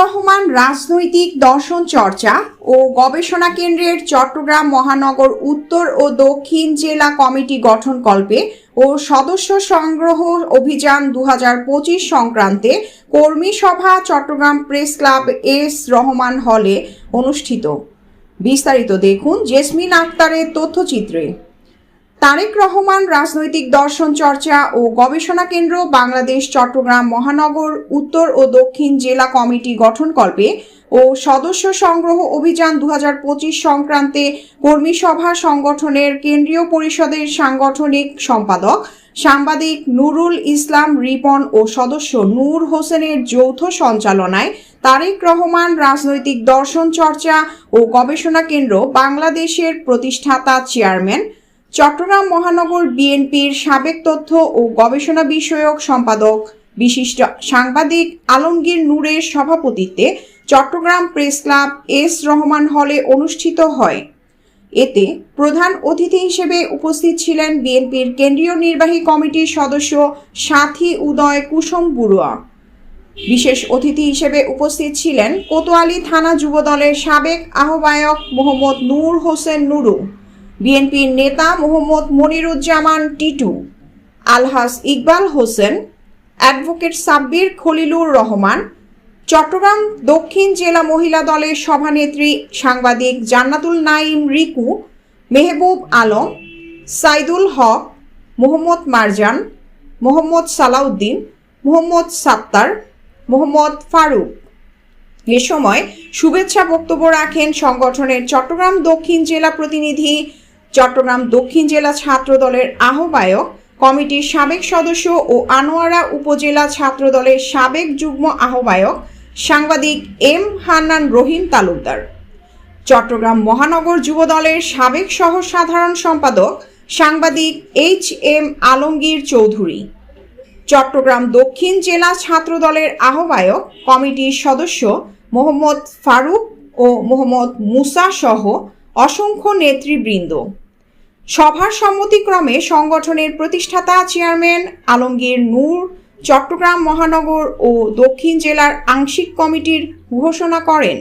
রহমান রাজনৈতিক দর্শন চর্চা ও গবেষণা কেন্দ্রের চট্টগ্রাম মহানগর উত্তর ও দক্ষিণ জেলা কমিটি গঠনকল্পে ও সদস্য সংগ্রহ অভিযান দু হাজার পঁচিশ সংক্রান্তে কর্মী সভা Chattogram press club S Rahman হলে অনুষ্ঠিত। বিস্তারিত দেখুন জেসমিন আক্তারের তথ্যচিত্রে। তারেক রহমান রাজনৈতিক দর্শন চর্চা ও গবেষণা কেন্দ্র, বাংলাদেশ, চট্টগ্রাম মহানগর, উত্তর ও দক্ষিণ জেলা কমিটি গঠন গঠনকল্পে ও সদস্য সংগ্রহ অভিযান দু হাজার পঁচিশ সংক্রান্তে কর্মী সভা সংগঠনের কেন্দ্রীয় পরিষদের সাংগঠনিক সম্পাদক সাংবাদিক নুরুল ইসলাম রিপন ও সদস্য নূর হোসেনের যৌথ সঞ্চালনায় তারেক রহমান রাজনৈতিক দর্শন চর্চা ও গবেষণা কেন্দ্র, বাংলাদেশের প্রতিষ্ঠাতা চেয়ারম্যান চট্টগ্রাম মহানগর বিএনপির সাবেক তথ্য ও গবেষণা বিষয়ক সম্পাদক বিশিষ্ট সাংবাদিক আলমগীর নূরের সভাপতিত্বে Chattogram press club S Rahman হলে অনুষ্ঠিত হয়। এতে প্রধান অতিথি হিসেবে উপস্থিত ছিলেন বিএনপির কেন্দ্রীয় নির্বাহী কমিটির সদস্য সাথী উদয় কুসুম বড়ুয়া। বিশেষ অতিথি হিসেবে উপস্থিত ছিলেন কোতোয়ালি থানা যুবদলের সাবেক আহ্বায়ক মোহাম্মদ নূর হোসেন নুরু। বিএনপির নেতা মোহাম্মদ মনিরুজ্জামান টিটু আলহাস ইকবাল হোসেন, অ্যাডভোকেট সাব্বির খলিলুর রহমান, চট্টগ্রাম দক্ষিণ জেলা মহিলা দলের সভানেত্রী সাংবাদিক জান্নাতুল নাইম রিকু, মেহবুব আলম, সাইদুল হক, মোহাম্মদ মারজান, মোহাম্মদ সালাউদ্দিন, মোহাম্মদ সাত্তার, মোহাম্মদ ফারুক। এ সময় শুভেচ্ছা বক্তব্য রাখেন সংগঠনের চট্টগ্রাম দক্ষিণ জেলা প্রতিনিধি চট্টগ্রাম দক্ষিণ জেলা ছাত্র দলের আহ্বায়ক কমিটির সাবেক সদস্য ও আনোয়ারা উপজেলা ছাত্র দলের সাবেক যুগ্ম আহ্বায়ক সাংবাদিক এম হান্নান রহিম তালুকদার। চট্টগ্রাম মহানগর যুব দলের সাবেক সহ সাধারণ সম্পাদক সাংবাদিক এইচ এম আলমগীর চৌধুরী। চট্টগ্রাম দক্ষিণ জেলা ছাত্র দলের আহ্বায়ক কমিটির সদস্য মোহাম্মদ ফারুক ও মোহাম্মদ মুসা সহ অসংখ্য নেতৃবৃন্দ। সভার সম্মতিক্রমে সংগঠনের প্রতিষ্ঠাতা চেয়ারম্যান আলমগীর নূর, চট্টগ্রাম মহানগর ও দক্ষিণ জেলার আংশিক কমিটির ঘোষণা করেন।